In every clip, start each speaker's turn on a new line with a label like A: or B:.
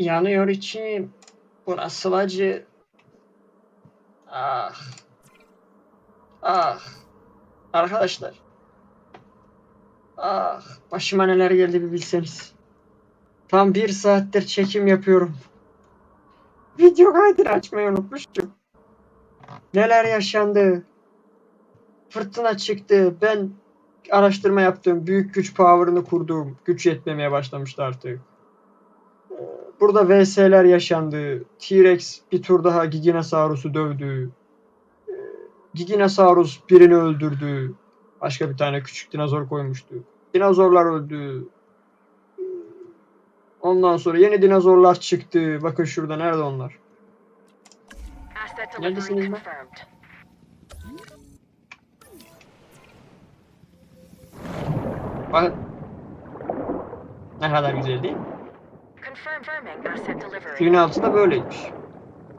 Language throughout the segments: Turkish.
A: Yanıyor içim. Burası acı. Ah. Ah. Arkadaşlar. Ah. Başıma neler geldi bir bilseniz. Tam bir saattir çekim yapıyorum. Video kaydını açmayı unutmuştum. Neler yaşandı. Fırtına çıktı. Ben araştırma yaptım. Büyük güç power'ını kurdum. Güç yetmemeye başlamıştı artık. Burada VS'ler yaşandı. T-Rex bir tur daha Giganosaurus'u dövdü. Ee, Giganosaurus birini öldürdü. Başka bir tane küçük dinozor koymuştu. Dinozorlar öldü. Ee, Ondan sonra yeni dinozorlar çıktı. Bakın şurada nerede onlar? Neredesiniz lan? Bakın. Ne kadar güzel değil mi? Suyun altı da böyleymiş.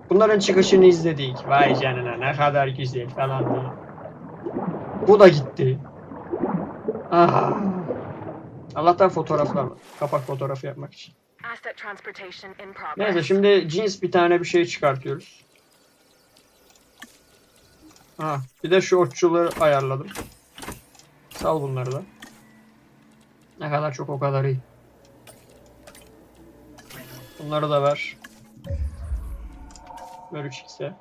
A: Bunların çıkışını izledik. Vay canına ne kadar güzel falan diye. Bu da gitti. Ah. Allah'tan fotoğraflar var. Kapak fotoğrafı yapmak için. Neyse şimdi cins bir tane bir şey çıkartıyoruz. Ha, bir de şu otçuları ayarladım. Sal bunları da. Ne kadar çok o kadar iyi. Bunları da ver. Ver 3x'e.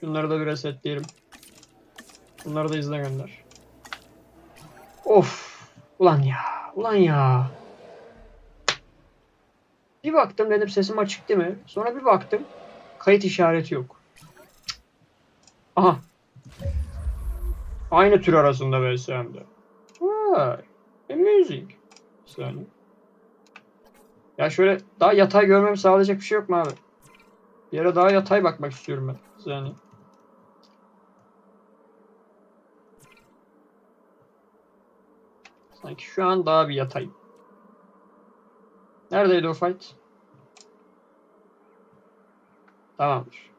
A: Şunları da bir resetleyelim. Bunları da izle gönder. Of. Ulan ya. Ulan ya. Bir baktım dedim sesim açık değil mi? Sonra bir baktım kayıt işareti yok. Aha. Aynı tür arasında VSM'de. Vay. Amazing. Bir saniye. Ya şöyle daha yatay görmemi sağlayacak bir şey yok mu abi? Bir yere daha yatay bakmak istiyorum ben. Saniye. Sanki şu an daha bir yatay. Neredeydi o fight? Tamamdır.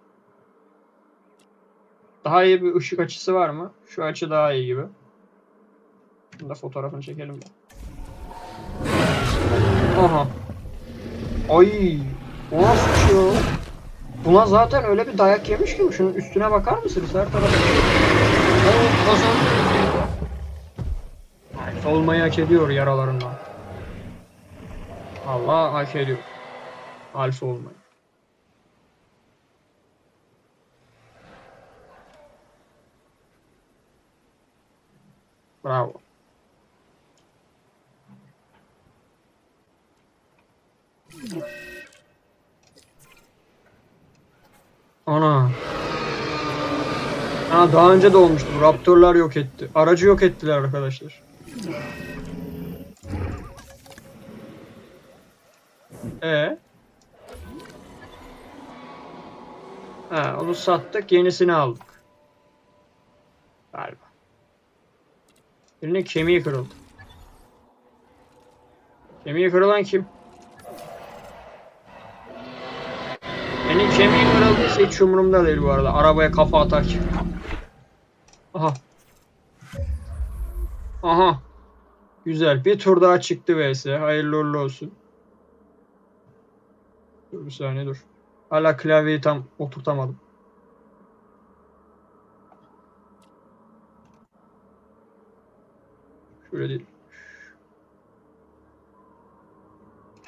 A: Daha iyi bir ışık açısı var mı? Şu açı daha iyi gibi. Bunu da fotoğrafını çekelim de. Aha. Ay. O nasıl bir şey o? Buna zaten öyle bir dayak yemiş ki şunun üstüne bakar mısınız? Her tarafa. Oo, kazandı. Olmayı hak ediyor yaralarından. Allah hak ediyor. Alfa olmayı. Bravo. Ana. Ha daha önce de olmuştu. Raptorlar yok etti. Aracı yok ettiler arkadaşlar. E. Ha, onu sattık, yenisini aldık. Galiba. Birinin kemiği kırıldı. Kemiği kırılan kim? Benim kemiğim kırıldıysa hiç umurumda değil bu arada. Arabaya kafa atarken. Aha. Aha. Güzel. Bir tur daha çıktı vs. Hayırlı uğurlu olsun. Dur bir saniye dur. Hala klavyeyi tam oturtamadım. Şöyle değil.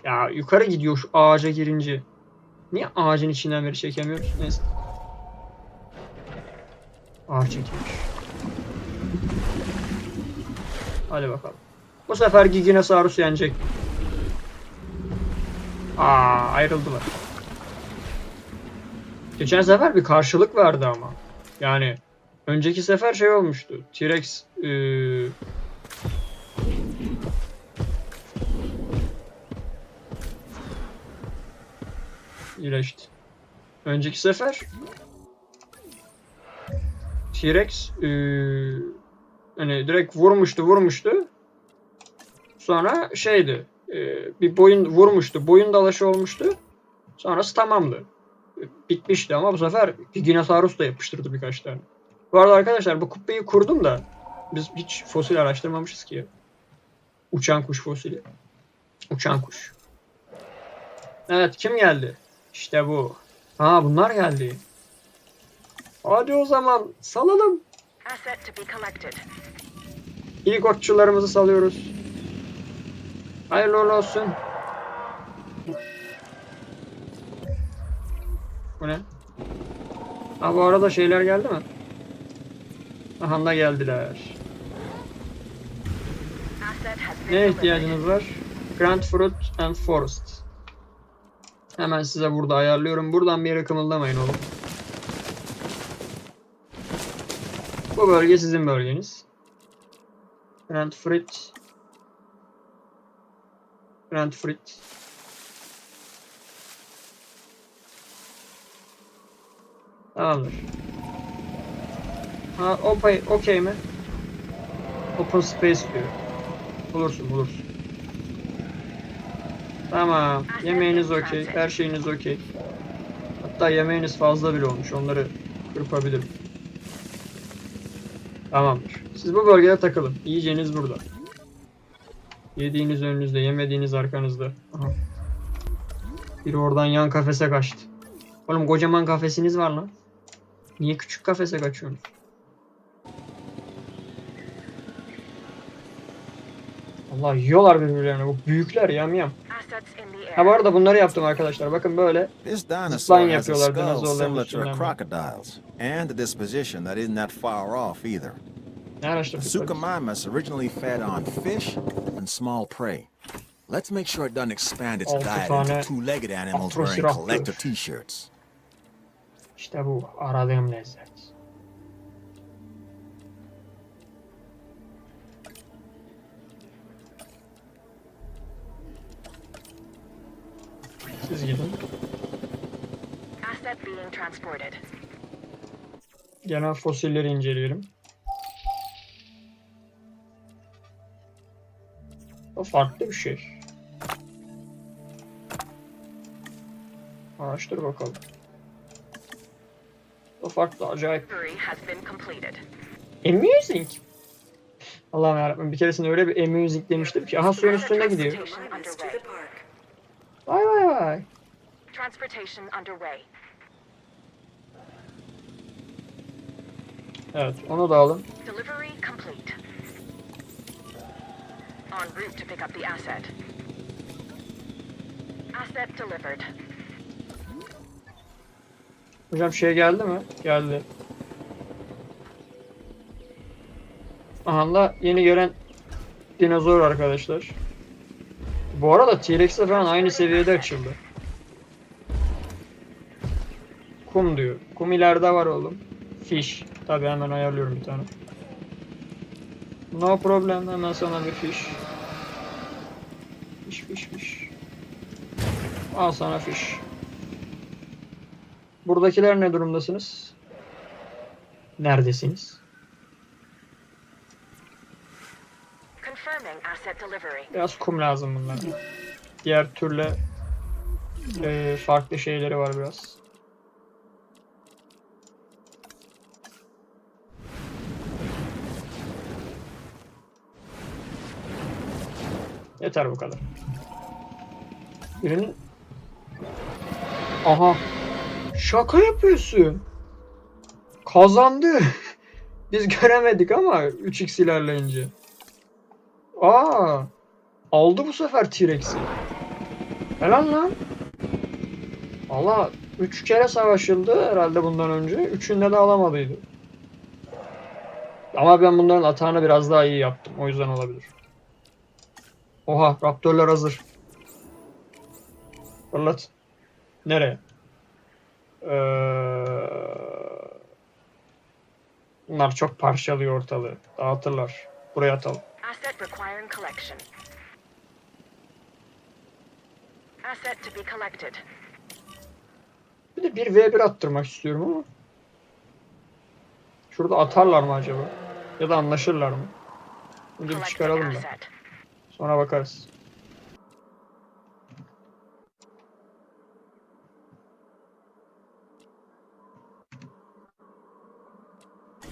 A: Ya yukarı gidiyor şu ağaca girince. Niye ağacın içinden beri çekemiyoruz? Neyse. Ağaç çekilmiş. Hadi bakalım. Bu sefer Giginosaurus yenecek. Aa ayrıldılar. Geçen sefer bir karşılık vardı ama. Yani önceki sefer şey olmuştu. T-Rex eee, iyileşti. Önceki sefer T-Rex eee, hani direkt vurmuştu vurmuştu. Sonra şeydi eee, bir boyun vurmuştu. Boyun dalaşı olmuştu. Sonrası tamamdı. Bitmişti ama bu sefer Giginosaurus da yapıştırdı birkaç tane. Bu arada arkadaşlar bu kubbeyi kurdum da biz hiç fosil araştırmamışız ki. Uçan kuş fosili. Uçan kuş. Evet kim geldi? İşte bu. Ha bunlar geldi. Hadi o zaman salalım. İlk okçularımızı salıyoruz. Hayırlı olsun. Bu ne? Ha bu arada şeyler geldi mi? Aha da geldiler. Ne ihtiyacınız var? Grand Fruit and Forest. Hemen size burada ayarlıyorum. Buradan bir yere kımıldamayın oğlum. Bu bölge sizin bölgeniz. Grand Fruit. Grand Fruit. Tamamdır. Ha, okey, okey mi? Open space diyor. Bulursun, bulursun. Tamam. Yemeğiniz okey. Her şeyiniz okey. Hatta yemeğiniz fazla bile olmuş. Onları kırpabilirim. Tamamdır. Siz bu bölgede takılın. Yiyeceğiniz burada. Yediğiniz önünüzde, yemediğiniz arkanızda. Aha. Biri oradan yan kafese kaçtı. Oğlum kocaman kafesiniz var lan. Niye küçük kafese kaçıyorsunuz? Allah yiyorlar birbirlerine. Bu büyükler yam yam. Ha bu arada bunları yaptım arkadaşlar. Bakın böyle.
B: A
A: yapıyorlar dinozorların üstünden. Ne araştırdık?
B: Suchomimus originally fed on fish and small prey. Let's make sure it doesn't expand its diet into two-legged animals wearing collector t-shirts.
A: İşte bu aradığım lezzet. Siz gidin. Genel fosilleri inceleyelim. O farklı bir şey. Araştır bakalım. O farklı, acayip. Amusing. Allah'ım yarabbim bir keresinde öyle bir amusing demiştim ki. Aha suyun üstünde gidiyor.
C: Transportation underway.
A: Vay vay vay.
C: Transportation underway.
A: Evet onu da alın.
C: Delivery complete. En route to pick up the asset. Asset delivered.
A: Hocam şey geldi mi? Geldi. Aha yeni gelen dinozor arkadaşlar. Bu arada T-Rex'le falan aynı seviyede açıldı. Kum diyor. Kum ileride var oğlum. Fish. Tabi hemen ayarlıyorum bir tane. No problem. Hemen sana bir fish. Fish fish fish. Al sana fish. Buradakiler ne durumdasınız? Neredesiniz? Biraz kum lazım bunlara. Diğer türle eee, farklı şeyleri var biraz. Yeter bu kadar. Birinin... Aha. Şaka yapıyorsun. Kazandı. Biz göremedik ama 3x ilerleyince. Aa. Aldı bu sefer T-Rex'i. Helal lan. Valla 3 kere savaşıldı herhalde bundan önce. Üçünde de alamadıydı. Ama ben bunların atağını biraz daha iyi yaptım. O yüzden olabilir. Oha raptorlar hazır. Fırlat. Nereye? Ee, bunlar çok parçalıyor ortalığı. Dağıtırlar. Buraya atalım.
C: Asset requiring collection. Asset to be collected.
A: Bir de 1v1 attırmak istiyorum ama. Şurada atarlar mı acaba? Ya da anlaşırlar mı? Önce bir çıkaralım da. Sonra bakarız.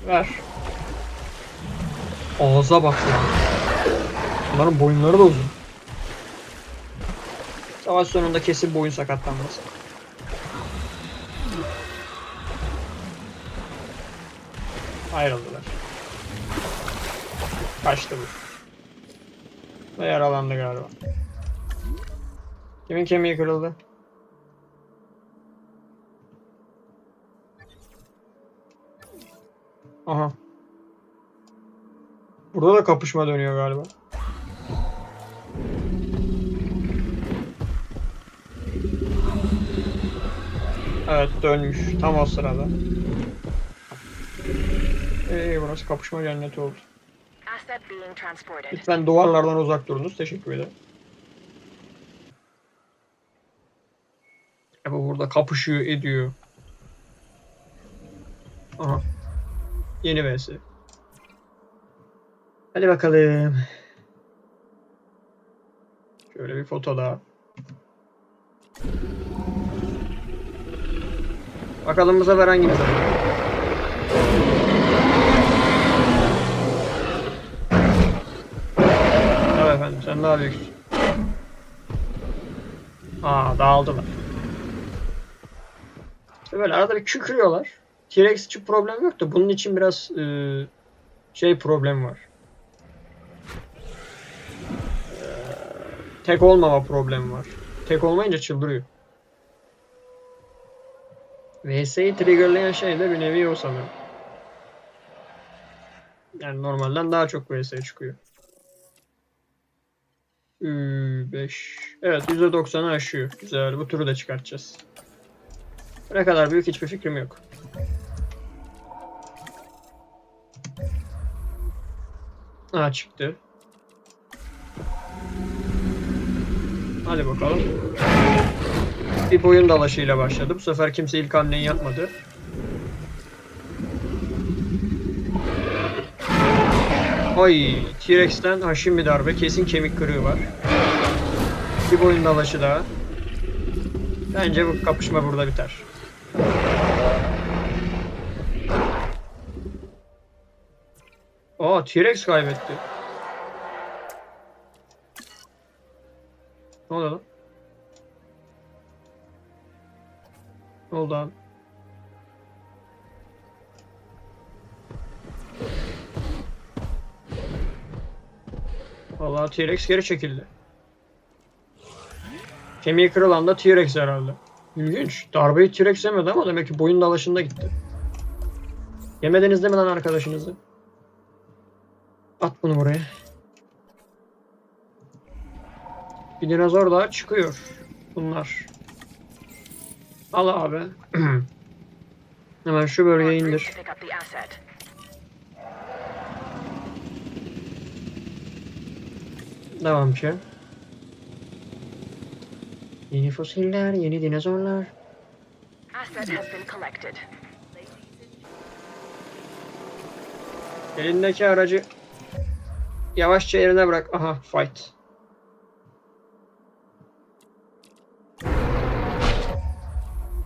A: Ver. Ağza bak ya. Bunların boyunları da uzun. Savaş sonunda kesin boyun sakatlanması. Ayrıldılar. Kaçtı bu. Ve yaralandı galiba. Kimin kemiği kırıldı? Aha. Burada da kapışma dönüyor galiba. Evet dönmüş. Tam o sırada. Ee, burası kapışma cenneti oldu. Lütfen duvarlardan uzak durunuz. Teşekkür ederim. E bu burada kapışıyor, ediyor. Aha. Yeni vs. Hadi bakalım. Şöyle bir foto daha. Bakalım bu sefer hangimiz alır? Evet efendim sen daha büyüksün. Aa dağıldılar. İşte böyle arada bir kükürüyorlar. T-Rex için problem yok da bunun için biraz e, şey problem var. E, tek olmama problemi var. Tek olmayınca çıldırıyor. VS'yi triggerlayan şey de bir nevi o sanırım. Yani normalden daha çok VS çıkıyor. 5. Evet %90'ı aşıyor. Güzel. Bu turu da çıkartacağız. Ne kadar büyük hiçbir fikrim yok. Aa çıktı. Hadi bakalım. Bir boyun dalaşıyla başladı. Bu sefer kimse ilk hamleyi yapmadı. Ay T-Rex'ten haşin bir darbe. Kesin kemik kırığı var. Bir boyun dalaşı daha. Bence bu kapışma burada biter. Aa T-Rex kaybetti. Ne oldu lan? Ne oldu abi? Vallahi T-Rex geri çekildi. Kemiği kırılan da T-Rex herhalde. İlginç. Darbeyi T-Rex yemedi ama demek ki boyun dalaşında gitti. Yemediniz değil mi lan arkadaşınızı? At bunu buraya. Bir dinozor daha çıkıyor. Bunlar. Al abi. Hemen şu bölgeye indir.
C: to pick up the asset.
A: Devam ki. Yeni fosiller, yeni dinozorlar.
C: Asset has been collected.
A: Elindeki aracı yavaşça yerine bırak. Aha fight.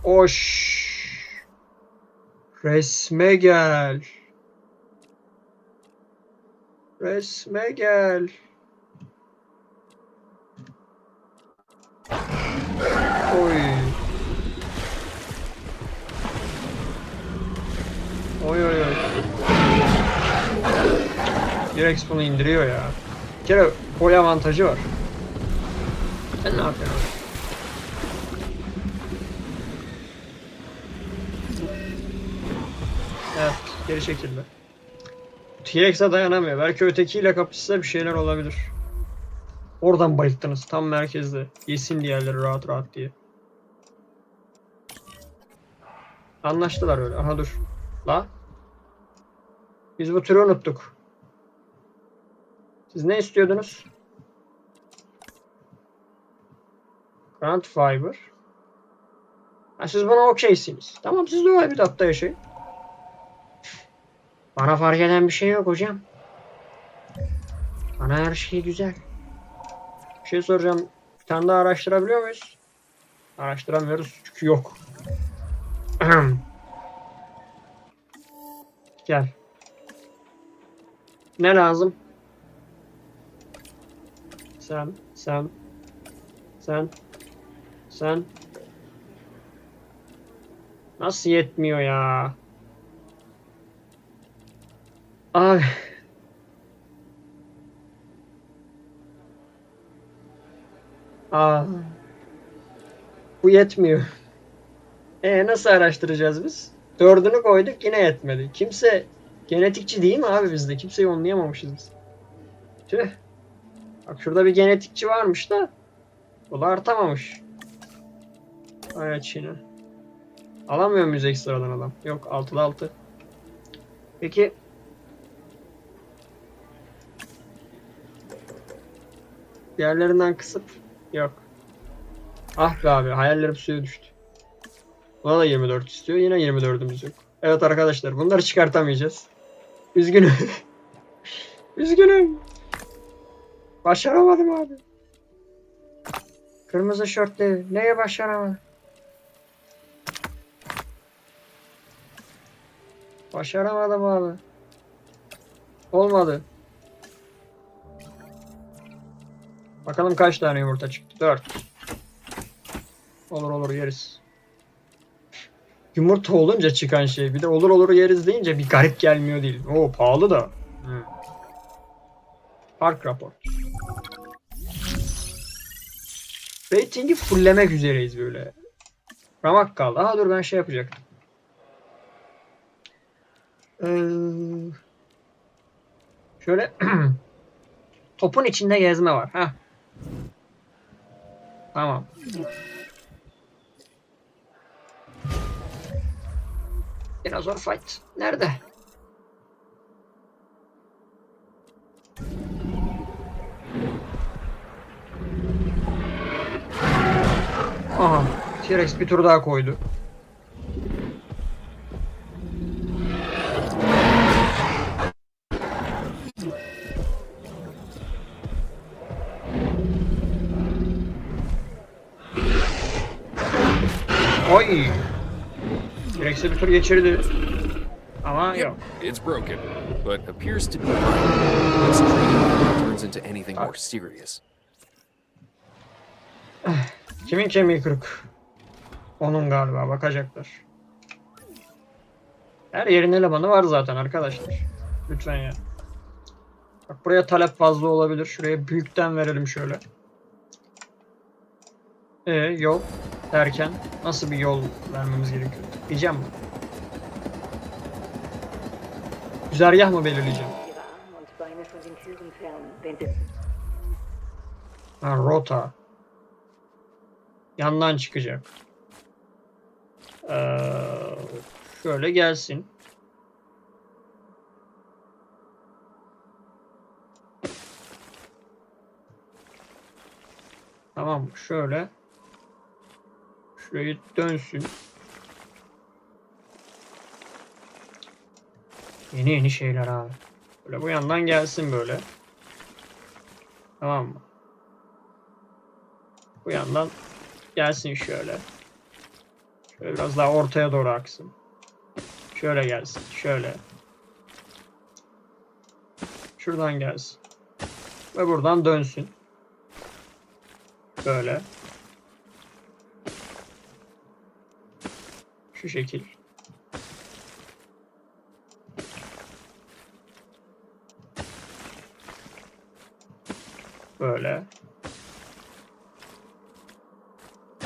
A: Oş. Resme gel. Resme gel. Oy. Oy oy oy. Direx bunu indiriyor ya. Bir kere boy avantajı var. Sen ne yapıyorsun? Evet, geri çekildi. T-Rex'e dayanamıyor. Belki ötekiyle kapışsa bir şeyler olabilir. Oradan bayılttınız. Tam merkezde. Yesin diğerleri rahat rahat diye. Anlaştılar öyle. Aha dur. La. Biz bu türü unuttuk. Siz ne istiyordunuz? Grant Fiber. Ha, siz bana okeysiniz. Tamam siz de o habitat'ta yaşayın. Bana fark eden bir şey yok hocam. Bana her şey güzel. Bir şey soracağım. Bir tane daha araştırabiliyor muyuz? Araştıramıyoruz çünkü yok. Gel. Ne lazım? Sen, sen, sen, Sen nasıl yetmiyor ya? Abi Aa. Bu yetmiyor. E nasıl araştıracağız biz? Dördünü koyduk yine yetmedi. Kimse genetikçi değil mi abi bizde? Kimseyi onlayamamışız biz. Tüh. Bak şurada bir genetikçi varmış da o da artamamış. Evet Çin'e. Alamıyor muyuz ekstradan adam? Yok 6'da 6. Peki diğerlerinden kısıp yok. Ah be abi hayallerim suya düştü. Buna da 24 istiyor. Yine 24'ümüz yok. Evet arkadaşlar bunları çıkartamayacağız. Üzgünüm. Üzgünüm. Başaramadım abi. Kırmızı şortlu. Neye başaramadım? Başaramadım abi. Olmadı. Bakalım kaç tane yumurta çıktı? 4. Olur olur yeriz. Yumurta olunca çıkan şey. Bir de olur olur yeriz deyince bir garip gelmiyor değil. Oo pahalı da. Park rapor. Rating'i fulllemek üzereyiz böyle. Ramak kaldı. Aha dur ben şey yapacaktım. Ee, şöyle topun içinde gezme var. Ha. Tamam. Dinozor fight. Nerede? Aha. T-Rex bir tur daha koydu. Oy. T-Rex'e bir tur geçirdi. Ama yok.
D: It's broken, but appears to be fine. Let's treat it before it turns into anything more serious.
A: Kimin kemiği kırık? Onun galiba bakacaklar. Her yerin elemanı var zaten arkadaşlar. Lütfen ya. Bak buraya talep fazla olabilir. Şuraya büyükten verelim şöyle. E yol derken nasıl bir yol vermemiz gerekiyor? Diyeceğim mi? Güzergah mı belirleyeceğim? Ha, rota. Yandan çıkacak. Ee, şöyle gelsin. Tamam? Şöyle. Şurayı dönsün. Yeni yeni şeyler abi. Böyle bu yandan gelsin böyle. Tamam mı? Bu yandan gelsin şöyle. Şöyle biraz daha ortaya doğru aksın. Şöyle gelsin. Şöyle. Şuradan gelsin. Ve buradan dönsün. Böyle. Şu şekil. Böyle.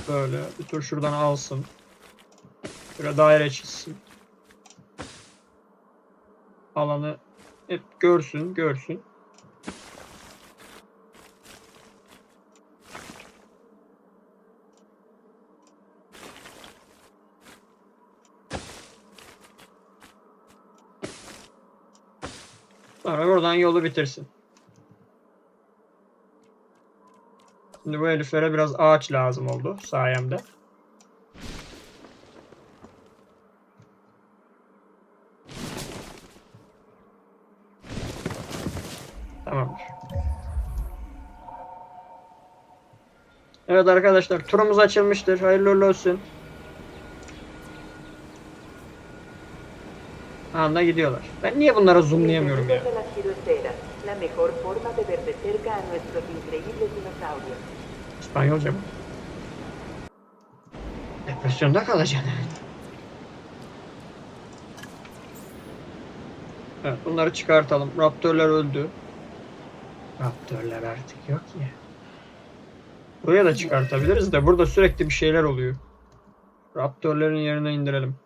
A: Böyle bir tur şuradan alsın. Böyle daire çizsin. Alanı hep görsün, görsün. Buradan yolu bitirsin. Şimdi bu heriflere biraz ağaç lazım oldu sayemde. Tamamdır. Evet arkadaşlar turumuz açılmıştır. Hayırlı olsun. Anda gidiyorlar. Ben niye bunlara zoomlayamıyorum ya? İspanyolca mı? Depresyonda kalacaksın. Evet bunları çıkartalım. Raptörler öldü. Raptörler artık yok ya. Buraya da çıkartabiliriz de burada sürekli bir şeyler oluyor. Raptörlerin yerine indirelim.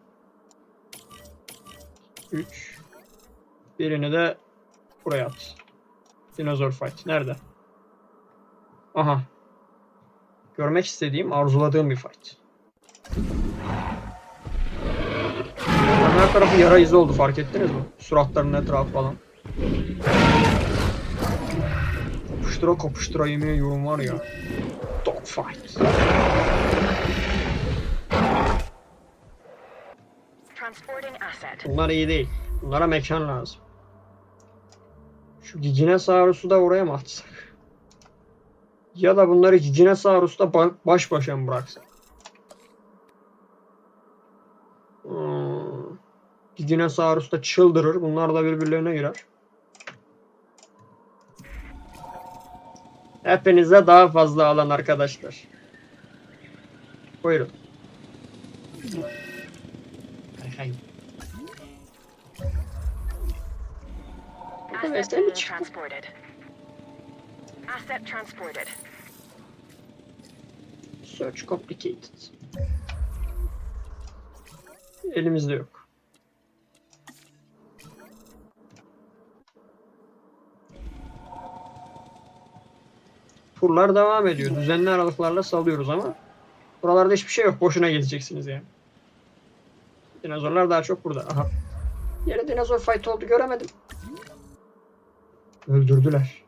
A: 3 Birini de buraya at. Dinozor fight. Nerede? Aha. Görmek istediğim, arzuladığım bir fight. Her tarafı yara izi oldu fark ettiniz mi? Suratlarının etrafı falan. Kopuştura kopuştura yemin ediyorum var ya. Dogfight. Bunlar iyi değil. Bunlara mekan lazım. Şu Giginosaurus'u da oraya mı atsak? Ya da bunları Giginosaurus'ta ba- baş başa mı bıraksak? Hmm. Giginosaurus da çıldırır. Bunlar da birbirlerine girer. Hepinize daha fazla alan arkadaşlar. Buyurun. Hay hay.
C: Asset
A: Mesela
C: being
A: çıktı.
C: transported. Asset transported.
A: Search complicated. Elimizde yok. Turlar devam ediyor. Düzenli aralıklarla salıyoruz ama buralarda hiçbir şey yok. Boşuna gezeceksiniz yani. Dinozorlar daha çok burada. Aha. Yere dinozor fight oldu göremedim. Öldürdüler.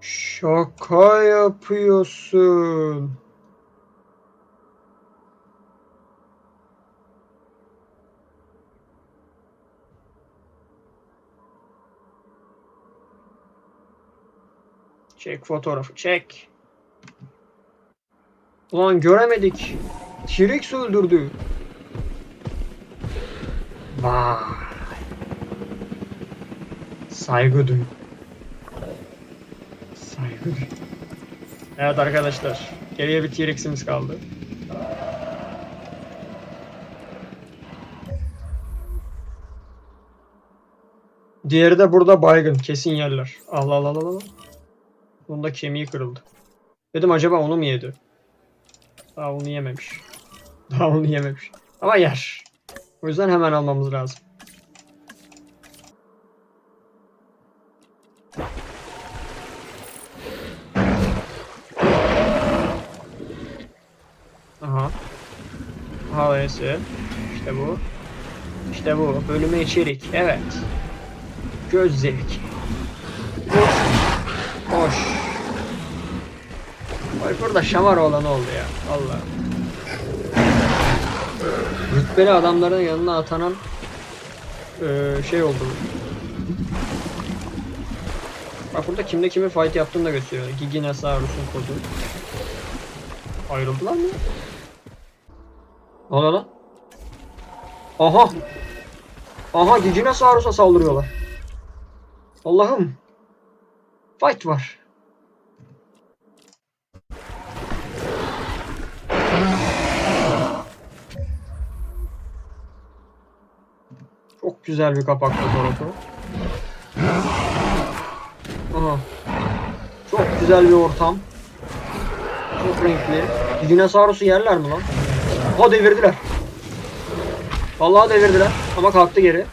A: Şaka yapıyorsun. Çek fotoğrafı çek. Ulan göremedik. T-Rex öldürdü. Vay. Saygı duy. Saygı duy. Evet arkadaşlar. Geriye bir T-Rex'imiz kaldı. Diğeri de burada baygın. Kesin yerler. Allah Allah Allah. Bunda kemiği kırıldı. Dedim acaba onu mu yedi? Daha onu yememiş. Daha onu yememiş. Ama yer. O yüzden hemen almamız lazım. Aha. Öylesi. İşte bu. İşte bu. Bölüme içerik. Evet. Göz zevki. Hoş. Hoş. Ay burada şamar olan oldu ya. Allah. Rütbeli adamların yanına atanan eee, şey oldu. Bak burada kimle kimi fight yaptığını da gösteriyor. Giginosaurus'un kodu. Ayrıldılar mı? Ne oluyor lan? Aha! Aha Giginosaurus'a saldırıyorlar. Allah'ım. Fight var. Güzel bir kapak fotoğrafı. Aha. Çok güzel bir ortam. Çok renkli. Dinosaurus'u yerler mi lan? Ha devirdiler. Vallahi devirdiler ama kalktı geri.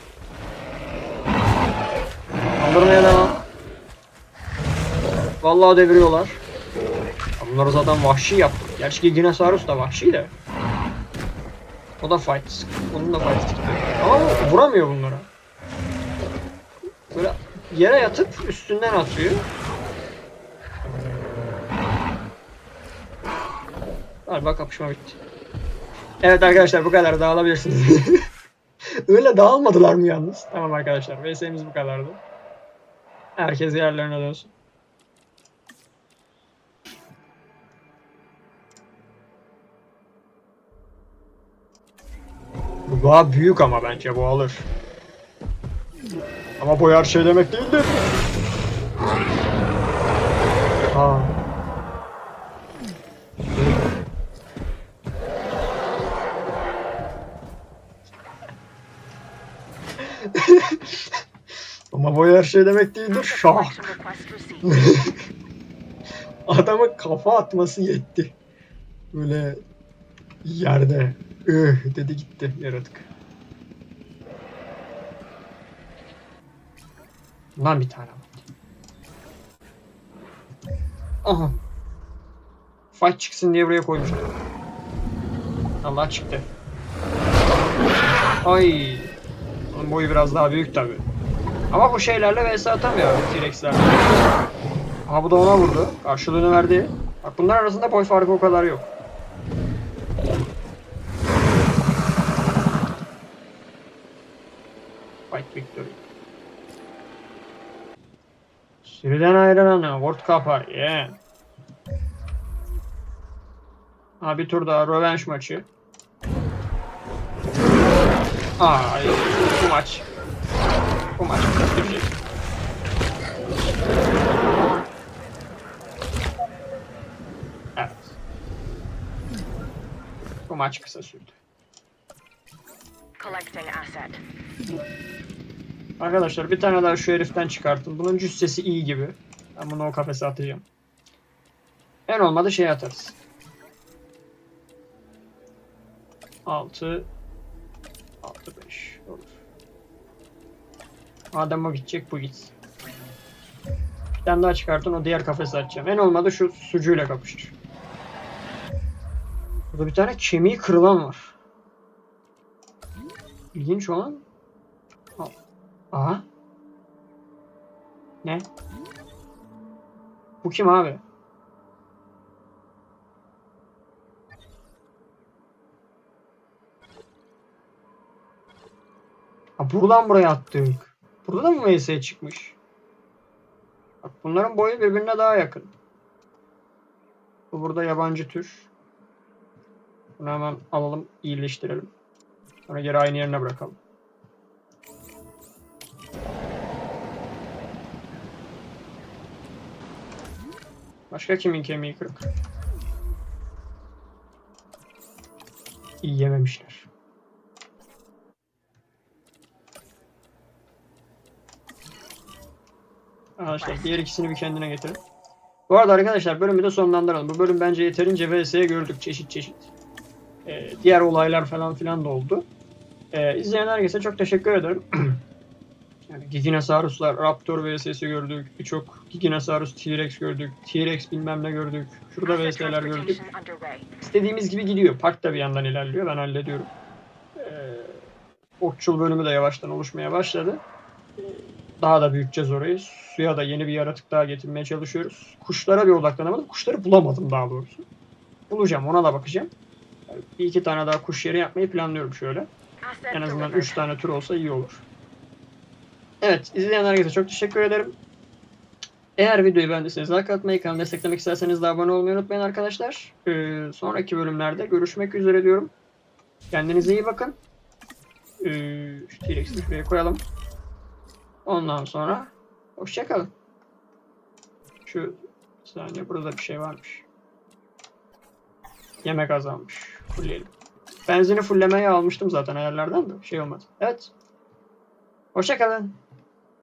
A: Kaldırmaya devam. Vallahi deviriyorlar. Bunları zaten vahşi yaptı. Gerçi Dinosaurus da vahşi de. O da fight. Onun da fight çıktı. Ama vuramıyor bunlara. Böyle yere yatıp üstünden atıyor. Galiba kapışma bitti. Evet arkadaşlar bu kadar dağılabilirsiniz. Öyle dağılmadılar mı yalnız? Tamam arkadaşlar VS'miz bu kadardı. Herkes yerlerine dönsün. Boğa büyük ama bence bu alır. Ama boy her şey demek değildir. Aa. ama boy her şey demek değildir. Şah. Adamın kafa atması yetti. Böyle yerde dedi gitti yaratık. Lan bir tane. Aha. Fight çıksın diye buraya koymuşlar. Allah çıktı. Ay. Onun boyu biraz daha büyük tabi. Ama bu şeylerle vs atamıyor T-Rex'lerle. Aha bu da ona vurdu. Karşılığını verdi. Bak bunlar arasında boy farkı o kadar yok. Fight victory. Sürüden ayrılan World Cup'a. Yeah. Ha bir tur daha rövanş maçı. Ay bu maç. Bu maç bitirecek. Evet. Bu maç kısa sürdü.
C: Collecting asset.
A: Arkadaşlar bir tane daha şu heriften çıkartın. Bunun cüssesi iyi gibi. Ben bunu o kafese atacağım. En olmadı şey atarız. 6 6 5 olur. Madem o gidecek bu gitsin. Bir tane daha çıkartın o diğer kafese atacağım. En olmadı şu sucuğuyla kapışır. Burada bir tane kemiği kırılan var. İlginç olan Aha. Ne? Bu kim abi? Ha buradan buraya attık. Burada da mı VS çıkmış? Bak bunların boyu birbirine daha yakın. Bu burada yabancı tür. Bunu hemen alalım, iyileştirelim. Sonra geri aynı yerine bırakalım. Başka kimin kemiği kırık? İyi yememişler. Arkadaşlar diğer ikisini bir kendine getirin. Bu arada arkadaşlar bölümü de sonlandıralım. Bu bölüm bence yeterince VS gördük çeşit çeşit. Ee, diğer olaylar falan filan da oldu. Ee, izleyen herkese çok teşekkür ederim. Yani Giganosaurus'lar, Raptor VS'si gördük. Birçok Giganosaurus T-Rex gördük. T-Rex bilmem ne gördük. Şurada VS'ler gördük. İstediğimiz gibi gidiyor. Park da bir yandan ilerliyor. Ben hallediyorum. Ee, okçul bölümü de yavaştan oluşmaya başladı. Ee, Daha da büyüteceğiz orayı. Suya da yeni bir yaratık daha getirmeye çalışıyoruz. Kuşlara bir odaklanamadım. Kuşları bulamadım daha doğrusu. Bulacağım. Ona da bakacağım. Yani Bir iki tane daha kuş yeri yapmayı planlıyorum şöyle. En azından. 3 tane tür olsa iyi olur. Evet, izleyen herkese çok teşekkür ederim. Eğer videoyu beğendiyseniz like atmayı, kanalı desteklemek isterseniz de abone olmayı unutmayın arkadaşlar. Ee, sonraki bölümlerde görüşmek üzere diyorum. Kendinize iyi bakın. Ee, şu T-Rex'i şuraya koyalım. Ondan sonra hoşçakalın. Şu saniye burada bir şey varmış. Yemek azalmış. Fullleyelim. Benzini fullemeye almıştım zaten ayarlardan da. Şey olmadı. Evet. Hoşçakalın.